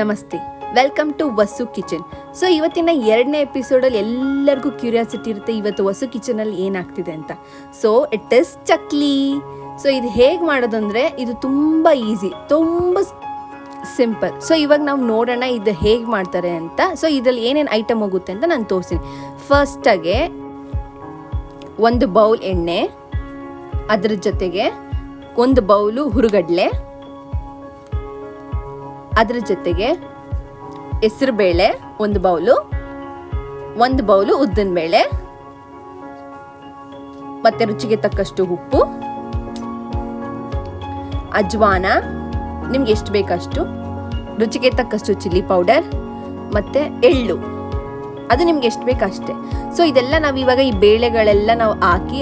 ನಮಸ್ತೆ. Welcome to Vasu kitchen so ಇವತ್ತಿನ ಎರಡನೇ ಎಪಿಸೋಡಲ್ಲಿ ಎಲ್ಲರಿಗೂ ಕ್ಯೂರಿಯಾಸಿಟಿ ಇರುತ್ತೆ, ಇವತ್ತು ವಸು ಕಿಚನಲ್ಲಿ ಏನಾಗ್ತಿದೆ ಅಂತ. So it is chakli so ಇದು ಹೇಗೆ ಮಾಡೋದಂದ್ರೆ, ಇದು ತುಂಬ ಈಸಿ ತುಂಬ ಸಿಂಪಲ್ ಸೊ ಇವಾಗ ನಾವು ನೋಡೋಣ ಇದು ಹೇಗೆ ಮಾಡ್ತಾರೆ ಅಂತ. ಸೊ ಇದರಲ್ಲಿ ಏನೇನು ಐಟಮ್ ಹೋಗುತ್ತೆ ಅಂತ ನಾನು ತೋರಿಸ್ತೀನಿ. ಫಸ್ಟಾಗೆ ಒಂದು ಬೌಲ್ ಎಣ್ಣೆ, ಅದರ ಜೊತೆಗೆ ಒಂದು ಬೌಲು ಹುರುಗಡ್ಲೆ ಅದ್ರ ಜೊತೆಗೆ ಹೆಸರುಬೇಳೆ ಒಂದು ಬೌಲು ಒಂದು ಬೌಲು ಉದ್ದಿನ ಬೇಳೆ, ಮತ್ತೆ ರುಚಿಗೆ ತಕ್ಕಷ್ಟು ಉಪ್ಪು, ಅಜ್ವಾನ, ನಿಮ್ಗೆ ಎಷ್ಟು ಬೇಕಷ್ಟು, ರುಚಿಗೆ ತಕ್ಕಷ್ಟು ಚಿಲ್ಲಿ ಪೌಡರ್, ಮತ್ತೆ ಎಳ್ಳು. ಅದು ನಿಮ್ಗೆ ಎಷ್ಟು ಬೇಕಷ್ಟೇ. ಸೊ ಇದೆಲ್ಲ ನಾವು ಇವಾಗ ಈ ಬೇಳೆಗಳೆಲ್ಲ ನಾವು ಹಾಕಿ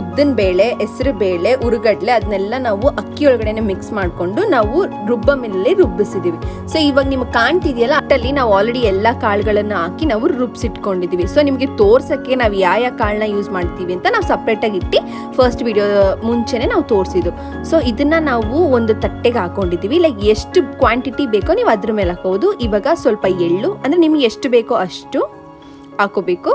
ಉದ್ದಿನ ಬೇಳೆ, ಹೆಸರು ಬೇಳೆ, ಉರುಗಡ್ಲೆ ಅದನ್ನೆಲ್ಲ ನಾವು ಅಕ್ಕಿ ಒಳಗಡೆನೆ ಮಿಕ್ಸ್ ಮಾಡಿಕೊಂಡು ನಾವು ರುಬ್ಬ ಮೇಲೆ ರುಬ್ಬಿಸಿದೀವಿ. ಸೊ ಇವಾಗ ನಿಮ್ಗೆ ಕಾಣ್ತಿದೆಯಲ್ಲ, ಅಟ್ಟಲ್ಲಿ ನಾವು ಆಲ್ರೆಡಿ ಎಲ್ಲ ಕಾಳುಗಳನ್ನು ಹಾಕಿ ನಾವು ರುಬ್ಸಿಟ್ಕೊಂಡಿದೀವಿ. ಸೊ ನಿಮಗೆ ತೋರ್ಸೋಕ್ಕೆ ನಾವು ಯಾವ ಯಾವ ಕಾಳನ್ನ ಯೂಸ್ ಮಾಡ್ತೀವಿ ಅಂತ ನಾವು ಸಪ್ರೇಟಾಗಿ ಇಟ್ಟು ಫಸ್ಟ್ ವಿಡಿಯೋ ಮುಂಚೆನೆ ನಾವು ತೋರಿಸಿದ್ದು. ಸೊ ಇದನ್ನ ನಾವು ಒಂದು ತಟ್ಟೆಗೆ ಹಾಕೊಂಡಿದ್ದೀವಿ ಲೈಕ್ ಎಷ್ಟು ಕ್ವಾಂಟಿಟಿ ಬೇಕೋ ನೀವು ಅದ್ರ ಮೇಲೆ ಹಾಕೋದು. ಇವಾಗ ಸ್ವಲ್ಪ ಎಳ್ಳು, ಅಂದರೆ ನಿಮ್ಗೆ ಎಷ್ಟು ಬೇಕೋ ಅಷ್ಟು ಹಾಕೋಬೇಕು.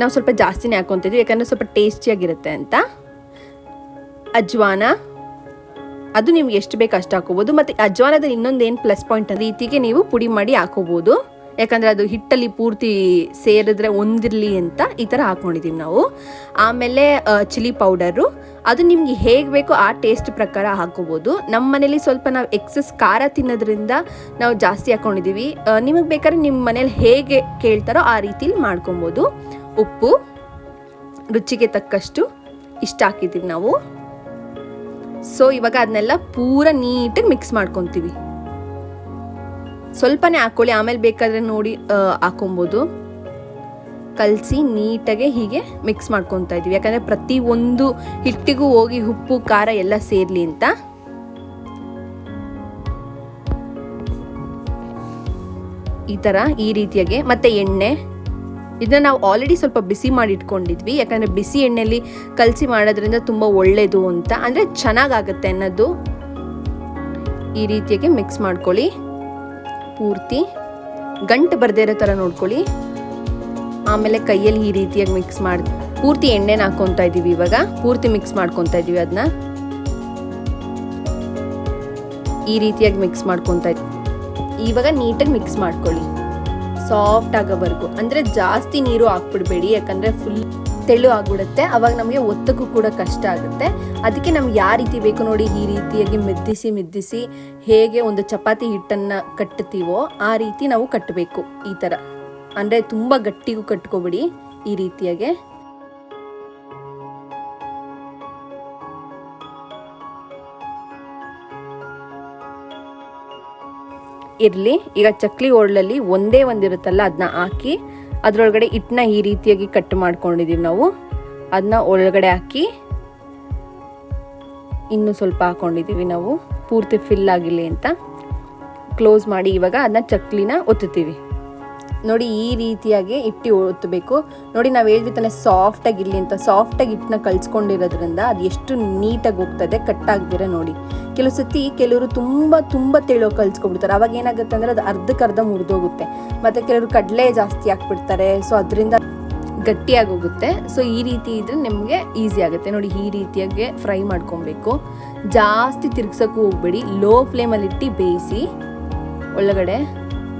ನಾವು ಸ್ವಲ್ಪ ಜಾಸ್ತಿನೇ ಹಾಕೊತಿದ್ವಿ, ಯಾಕಂದರೆ ಸ್ವಲ್ಪ ಟೇಸ್ಟಿಯಾಗಿರುತ್ತೆ ಅಂತ. ಅಜ್ವಾನ, ಅದು ನಿಮ್ಗೆ ಎಷ್ಟು ಬೇಕು ಅಷ್ಟು ಹಾಕೋಬೋದು. ಮತ್ತು ಅಜ್ವಾನದ ಇನ್ನೊಂದು ಏನು ಪ್ಲಸ್ ಪಾಯಿಂಟ್ ಅಂದರೆ ರೀತಿಗೆ ನೀವು ಪುಡಿ ಮಾಡಿ ಹಾಕೋಬೋದು. ಯಾಕಂದರೆ ಅದು ಹಿಟ್ಟಲ್ಲಿ ಪೂರ್ತಿ ಸೇರಿದ್ರೆ ಒಂದಿರಲಿ ಅಂತ ಈ ಥರ ಹಾಕ್ಕೊಂಡಿದ್ದೀವಿ ನಾವು. ಆಮೇಲೆ ಚಿಲ್ಲಿ ಪೌಡರು ಅದು ನಿಮಗೆ ಹೇಗೆ ಬೇಕೋ ಆ ಟೇಸ್ಟ್ ಪ್ರಕಾರ ಹಾಕೋಬೋದು. ನಮ್ಮ ಮನೇಲಿ ಸ್ವಲ್ಪ ನಾವು ಎಕ್ಸಸ್ ಖಾರ ತಿನ್ನೋದ್ರಿಂದ ನಾವು ಜಾಸ್ತಿ ಹಾಕ್ಕೊಂಡಿದ್ದೀವಿ ನಿಮಗೆ ಬೇಕಾದ್ರೆ ನಿಮ್ಮ ಮನೇಲಿ ಹೇಗೆ ಕೇಳ್ತಾರೋ ಆ ರೀತಿಲಿ ಮಾಡ್ಕೊಬೋದು. ಉಪ್ಪು, ರುಚಿಗೆ ತಕ್ಕಷ್ಟು ಇಷ್ಟ ಹಾಕಿದ್ದೀವಿ ನಾವು. ಸೊ ಇವಾಗ ಅದನ್ನೆಲ್ಲ ಪೂರ ನೀಟಾಗಿ ಮಿಕ್ಸ್ ಮಾಡ್ಕೊತೀವಿ. ಸ್ವಲ್ಪನೇ ಹಾಕ್ಕೊಳ್ಳಿ ಆಮೇಲೆ ಬೇಕಾದ್ರೆ ನೋಡಿ ಹಾಕೊಬೋದು. ಕಲಸಿ ನೀಟಾಗೆ ಹೀಗೆ ಮಿಕ್ಸ್ ಮಾಡ್ಕೊತಾ ಇದ್ದೀವಿ. ಯಾಕಂದರೆ ಪ್ರತಿ ಒಂದು ಹಿಟ್ಟಿಗೂ ಹೋಗಿ ಉಪ್ಪು, ಖಾರ ಎಲ್ಲ ಸೇರಲಿ ಅಂತ. ಈ ಥರ ಈ ರೀತಿಯಾಗೆ, ಮತ್ತೆ ಎಣ್ಣೆ ಇದನ್ನ ನಾವು ಆಲ್ರೆಡಿ ಸ್ವಲ್ಪ ಬಿಸಿ ಮಾಡಿ ಇಟ್ಕೊಂಡಿದ್ವಿ. ಯಾಕಂದರೆ ಬಿಸಿ ಎಣ್ಣೆಯಲ್ಲಿ ಕಲಸಿ ಮಾಡೋದ್ರಿಂದ ತುಂಬ ಒಳ್ಳೆಯದು ಅಂತ. ಅಂದರೆ ಚೆನ್ನಾಗಾಗುತ್ತೆ ಅನ್ನೋದು ಈ ರೀತಿಯಾಗಿ ಮಿಕ್ಸ್ ಮಾಡ್ಕೊಳ್ಳಿ. ಪೂರ್ತಿ ಗಂಟು ಬರದೇ ಇರೋ ಥರ ನೋಡ್ಕೊಳ್ಳಿ. ಆಮೇಲೆ ಕೈಯಲ್ಲಿ ಈ ರೀತಿಯಾಗಿ ಮಿಕ್ಸ್ ಮಾಡಿ, ಪೂರ್ತಿ ಎಣ್ಣೆನ ಹಾಕ್ಕೊತಾ ಇದ್ದೀವಿ ಇವಾಗ. ಪೂರ್ತಿ ಮಿಕ್ಸ್ ಮಾಡ್ಕೊತಾ ಇದ್ದೀವಿ ಅದನ್ನ ಈ ರೀತಿಯಾಗಿ ಮಿಕ್ಸ್ ಮಾಡ್ಕೊತಾ ಇದ್ದೀವಿ ಇವಾಗ ನೀಟಾಗಿ ಮಿಕ್ಸ್ ಮಾಡ್ಕೊಳ್ಳಿ. ಸಾಫ್ಟ್ ಆಗೋವರೆಗೂ. ಅಂದರೆ ಜಾಸ್ತಿ ನೀರು ಹಾಕ್ಬಿಡ್ಬೇಡಿ, ಯಾಕಂದರೆ ಫುಲ್ ತೆಳು ಆಗ್ಬಿಡುತ್ತೆ. ಅವಾಗ ನಮಗೆ ಒತ್ತಕ್ಕೂ ಕೂಡ ಕಷ್ಟ ಆಗುತ್ತೆ. ಅದಕ್ಕೆ ನಮ್ಗೆ ಯಾವ ರೀತಿ ಬೇಕು ನೋಡಿ, ಈ ರೀತಿಯಾಗಿ ಮಿದ್ದಿಸಿ ಮಿದ್ದಿಸಿ ಹೇಗೆ ಒಂದು ಚಪಾತಿ ಹಿಟ್ಟನ್ನು ಕಟ್ಟುತ್ತೀವೋ ಆ ರೀತಿ ನಾವು ಕಟ್ಟಬೇಕು ಈ ಥರ. ಅಂದರೆ ತುಂಬ ಗಟ್ಟಿಗೂ ಕಟ್ಕೋಬಿಡಿ ಈ ರೀತಿಯಾಗೆ. ಇರಲಿ. ಈಗ ಚಕ್ಲಿ ಓಡ್ಲಲ್ಲಿ ಒಂದೇ ಒಂದಿರುತ್ತಲ್ಲ ಅದನ್ನ ಹಾಕಿ, ಅದರೊಳಗಡೆ ಹಿಟ್ಟನ್ನ ಈ ರೀತಿಯಾಗಿ ಕಟ್ ಮಾಡ್ಕೊಂಡಿದ್ದೀವಿ ನಾವು. ಅದನ್ನ ಒಳಗಡೆ ಹಾಕಿ, ಇನ್ನೂ ಸ್ವಲ್ಪ ಹಾಕೊಂಡಿದ್ದೀವಿ ನಾವು. ಪೂರ್ತಿ ಫಿಲ್ ಆಗಿಲ್ಲ ಅಂತ. ಕ್ಲೋಸ್ ಮಾಡಿ ಇವಾಗ ಅದನ್ನ ಚಕ್ಲಿನ ಒತ್ತುತ್ತೀವಿ. ನೋಡಿ ಈ ರೀತಿಯಾಗಿ ಇಟ್ಟು ಒತ್ತಬೇಕು ನೋಡಿ ನಾವು ಹೇಳಿದ್ವಿ ತಾನೆ ಸಾಫ್ಟಾಗಿ ಇರಲಿ ಅಂತ ಸಾಫ್ಟಾಗಿ ಹಿಟ್ಟನ್ನ ಕಳ್ಸ್ಕೊಂಡಿರೋದ್ರಿಂದ ಅದು ಎಷ್ಟು ನೀಟಾಗಿ ಹೋಗ್ತದೆ ಕಟ್ ನೋಡಿ. ಕೆಲವು ಸತಿ ಕೆಲವರು ತುಂಬ ತುಂಬ ತೆಳೋ ಕಲ್ಸ್ಕೊಬಿಡ್ತಾರೆ ಅವಾಗ ಏನಾಗುತ್ತೆ ಅಂದರೆ ಅದು ಅರ್ಧಕ್ಕರ್ಧ ಮುರಿದೋಗುತ್ತೆ. ಮತ್ತು ಕೆಲವರು ಕಡಲೆ ಜಾಸ್ತಿ ಹಾಕ್ಬಿಡ್ತಾರೆ. ಸೊ ಅದರಿಂದ ಗಟ್ಟಿಯಾಗಿ ಹೋಗುತ್ತೆ. ಸೊ ಈ ರೀತಿ ಇದ್ರೆ ನಿಮಗೆ ಈಸಿ ಆಗುತ್ತೆ. ನೋಡಿ ಈ ರೀತಿಯಾಗಿ ಫ್ರೈ ಮಾಡ್ಕೊಬೇಕು. ಜಾಸ್ತಿ ತಿರ್ಗ್ಸೋಕ್ಕೂ ಹೋಗ್ಬೇಡಿ. ಲೋ ಫ್ಲೇಮಲ್ಲಿಟ್ಟು ಬೇಯಿಸಿ ಒಳಗಡೆ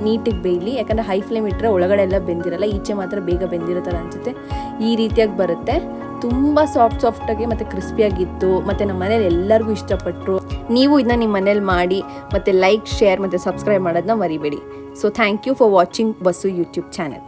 ನೀಟಿಗೆ ಬೇಯಲಿ, ಯಾಕಂದರೆ ಹೈ ಫ್ಲೇಮ್ ಇಟ್ಟರೆ ಒಳಗಡೆ ಎಲ್ಲ ಬೆಂದಿರಲ್ಲ, ಈಚೆ ಮಾತ್ರ ಬೇಗ ಬೆಂದಿರೋ ಥರ ಅನಿಸುತ್ತೆ. ಈ ರೀತಿಯಾಗಿ ಬರುತ್ತೆ. ತುಂಬ ಸಾಫ್ಟ್ ಸಾಫ್ಟಾಗಿ ಮತ್ತು ಕ್ರಿಸ್ಪಿಯಾಗಿತ್ತು ಮತ್ತು ನಮ್ಮ ಮನೇಲಿ ಎಲ್ಲರಿಗೂ ಇಷ್ಟಪಟ್ಟರು ನೀವು ಇದನ್ನ ನಿಮ್ಮ ಮನೇಲಿ ಮಾಡಿ, ಮತ್ತು ಲೈಕ್ ಶೇರ್ ಮತ್ತು ಸಬ್ಸ್ಕ್ರೈಬ್ ಮಾಡೋದನ್ನ ಮರಿಬೇಡಿ. So thank you for watching Vasu YouTube channel